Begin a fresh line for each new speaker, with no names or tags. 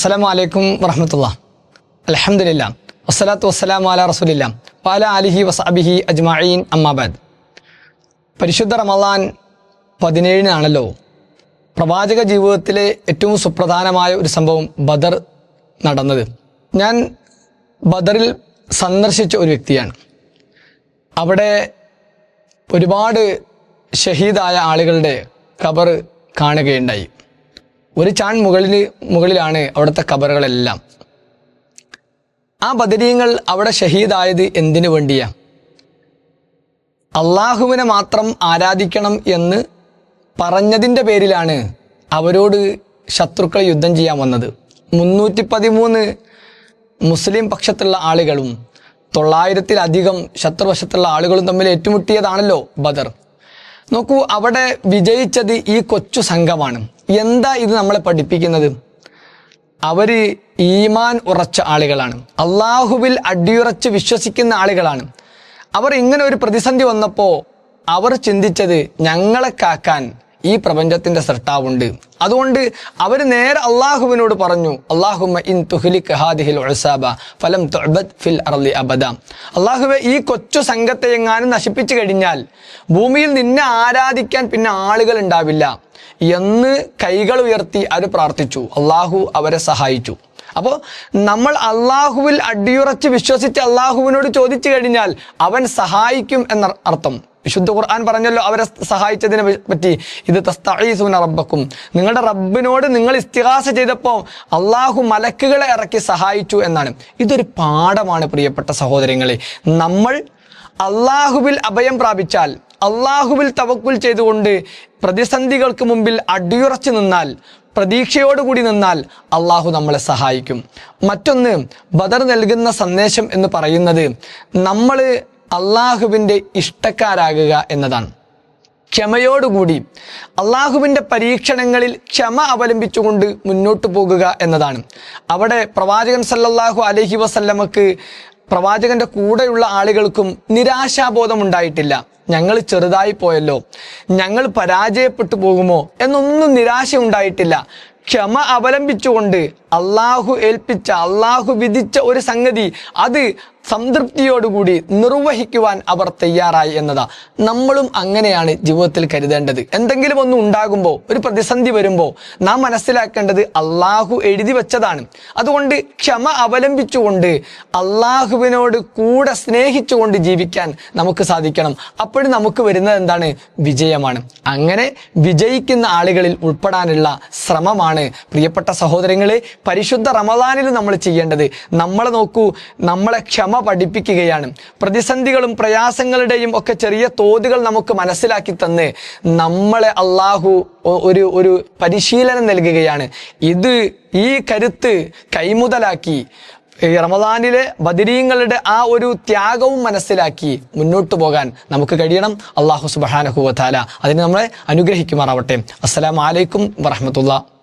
അസ്സലാമു വലൈക്കും വറഹമത്തുള്ള അലഹമില്ല വസ്സലാത്തു വസ്സലാമു അല റസൂലില്ല. പാല അലിഹി വസാബിഹി അജ്മീൻ അമ്മാബാദ് പരിശുദ്ധ റമദാൻ പതിനേഴിനാണല്ലോ പ്രവാചക ജീവിതത്തിലെ ഏറ്റവും സുപ്രധാനമായ ഒരു സംഭവം ബദർ നടന്നത്. ഞാൻ ബദറിൽ സന്ദർശിച്ച ഒരു വ്യക്തിയാണ്. അവിടെ ഒരുപാട് ഷഹീദായ ആളുകളുടെ ഖബർ കാണുകയുണ്ടായി. ഒരു ചാൺ മുകളിൽ മുകളിലാണ് അവിടുത്തെ കബറുകളെല്ലാം ആ ബദരീങ്ങൾ അവിടെ ഷഹീദായത് എന്തിനു വേണ്ടിയാ? അള്ളാഹുവിനെ മാത്രം ആരാധിക്കണം എന്ന് പറഞ്ഞതിന്റെ പേരിലാണ് അവരോട് ശത്രുക്കൾ യുദ്ധം ചെയ്യാൻ വന്നത്. മുന്നൂറ്റി പതിമൂന്ന് മുസ്ലിം പക്ഷത്തുള്ള ആളുകളും തൊള്ളായിരത്തിലധികം ശത്രുവശത്തുള്ള ആളുകളും തമ്മിൽ ഏറ്റുമുട്ടിയതാണല്ലോ ബദർ. നോക്കൂ അവിടെ വിജയിച്ചത് ഈ കൊച്ചു സംഘമാണ്. എന്താ ഇത് നമ്മളെ പഠിപ്പിക്കുന്നത്? അവർ ഈമാൻ ഉറച്ച ആളുകളാണ്. അള്ളാഹുവിൽ അടിയുറച്ച് വിശ്വസിക്കുന്ന ആളുകളാണ്. അവർ ഇങ്ങനെ ഒരു പ്രതിസന്ധി വന്നപ്പോൾ അവർ ചിന്തിച്ചത് ഞങ്ങളെ കാക്കാൻ ഈ പ്രപഞ്ചത്തിന്റെ സൃഷ്ടാവുണ്ട്. അതുകൊണ്ട് അവർ നേരെ അള്ളാഹുവിനോട് പറഞ്ഞു അള്ളാഹുമ്മ ഇൻ ഹാദിഹിൽ ഫലം ഫിൽ അബദ. അള്ളാഹുവെ ഈ കൊച്ചു സംഘത്തെ എങ്ങാനും നശിപ്പിച്ചു കഴിഞ്ഞാൽ ഭൂമിയിൽ നിന്നെ ആരാധിക്കാൻ പിന്നെ ആളുകൾ ഉണ്ടാവില്ല. എന്ന് കൈകൾ ഉയർത്തി അവർ പ്രാർത്ഥിച്ചു. അള്ളാഹു അവരെ സഹായിച്ചു. അപ്പോൾ നമ്മൾ അള്ളാഹുവിൽ അടിയുറച്ച് വിശ്വസിച്ച് അള്ളാഹുവിനോട് ചോദിച്ചു കഴിഞ്ഞാൽ അവൻ സഹായിക്കും എന്ന അർത്ഥം. വിശുദ്ധ ഖുർആൻ പറഞ്ഞല്ലോ അവരെ സഹായിച്ചതിനെ പറ്റി. ഇത് തസ്തഈസൂന റബ്ബക്കും. നിങ്ങളുടെ റബ്ബിനോട് നിങ്ങൾ ഇസ്തിഹാസ ചെയ്തപ്പോൾ അള്ളാഹു മലക്കുകളെ ഇറക്കി സഹായിച്ചു എന്നാണ്. ഇതൊരു പാഠമാണ് പ്രിയപ്പെട്ട സഹോദരങ്ങളെ. നമ്മൾ അള്ളാഹുവിൽ അഭയം പ്രാപിച്ചാൽ അള്ളാഹുവിൽ തവക്കുൽ ചെയ്തുകൊണ്ട് പ്രതിസന്ധികൾക്ക് മുമ്പിൽ അടിയുറച്ചു നിന്നാൽ പ്രതീക്ഷയോടുകൂടി നിന്നാൽ അള്ളാഹു നമ്മളെ സഹായിക്കും. മറ്റൊന്ന് ബദർ നൽകുന്ന സന്ദേശം എന്ന് പറയുന്നത് നമ്മൾ അള്ളാഹുവിന്റെ ഇഷ്ടക്കാരാകുക എന്നതാണ്. ക്ഷമയോടുകൂടി അള്ളാഹുവിന്റെ പരീക്ഷണങ്ങളിൽ ക്ഷമ അവലംബിച്ചുകൊണ്ട് മുന്നോട്ട് പോകുക എന്നതാണ്. അവിടെ പ്രവാചകൻ സല്ലല്ലാഹു അലഹി വസല്ലമക്ക് പ്രവാചകന്റെ കൂടെയുള്ള ആളുകൾക്കും നിരാശാബോധം ഉണ്ടായിട്ടില്ല ഞങ്ങൾ ചെറുതായി പോയല്ലോ. ഞങ്ങൾ പരാജയപ്പെട്ടു പോകുമോ എന്നൊന്നും നിരാശ ഉണ്ടായിട്ടില്ല ക്ഷമ അവലംബിച്ചുകൊണ്ട് അള്ളാഹു ഏൽപ്പിച്ച അള്ളാഹു വിധിച്ച ഒരു സംഗതി അത് സംതൃപ്തിയോടുകൂടി നിർവഹിക്കുവാൻ അവർ തയ്യാറായി എന്നതാ. നമ്മളും അങ്ങനെയാണ് ജീവിതത്തിൽ കരുതേണ്ടത്. എന്തെങ്കിലും ഒന്നും ഉണ്ടാകുമ്പോൾ ഒരു പ്രതിസന്ധി വരുമ്പോൾ നാം മനസ്സിലാക്കേണ്ടത് അള്ളാഹു എഴുതി വെച്ചതാണ്. അതുകൊണ്ട് ക്ഷമ അവലംബിച്ചുകൊണ്ട് അള്ളാഹുവിനോട് കൂടെ സ്നേഹിച്ചുകൊണ്ട് ജീവിക്കാൻ നമുക്ക് സാധിക്കണം. അപ്പോഴും നമുക്ക് വരുന്നത് എന്താണ്? വിജയമാണ്. അങ്ങനെ വിജയിക്കുന്ന ആളുകളിൽ ഉൾപ്പെടാനുള്ള ശ്രമമാണ് പ്രിയപ്പെട്ട സഹോദരങ്ങളെ പരിശുദ്ധ റമദാനിൽ നമ്മൾ ചെയ്യേണ്ടത് നമ്മളെ നോക്കൂ നമ്മളെ ക്ഷമ പഠിപ്പിക്കുകയാണ്. പ്രതിസന്ധികളും പ്രയാസങ്ങളുടെയും ഒക്കെ ചെറിയ തോതുകൾ നമുക്ക് മനസ്സിലാക്കി തന്ന് നമ്മളെ അള്ളാഹു ഒരു ഒരു പരിശീലനം നൽകുകയാണ്. ഇത് ഈ കരുത്ത് കൈമുതലാക്കി ഈ റമദാനിലെ ബദരീങ്ങളുടെ ആ ഒരു ത്യാഗവും മനസ്സിലാക്കി മുന്നോട്ട് പോകാൻ നമുക്ക് കഴിയണം. അള്ളാഹു സുബാനഹുവത്താല അതിന് നമ്മളെ അനുഗ്രഹിക്കുമാറാവട്ടെ. അസ്സലാമലൈക്കും വറഹമത്തുള്ള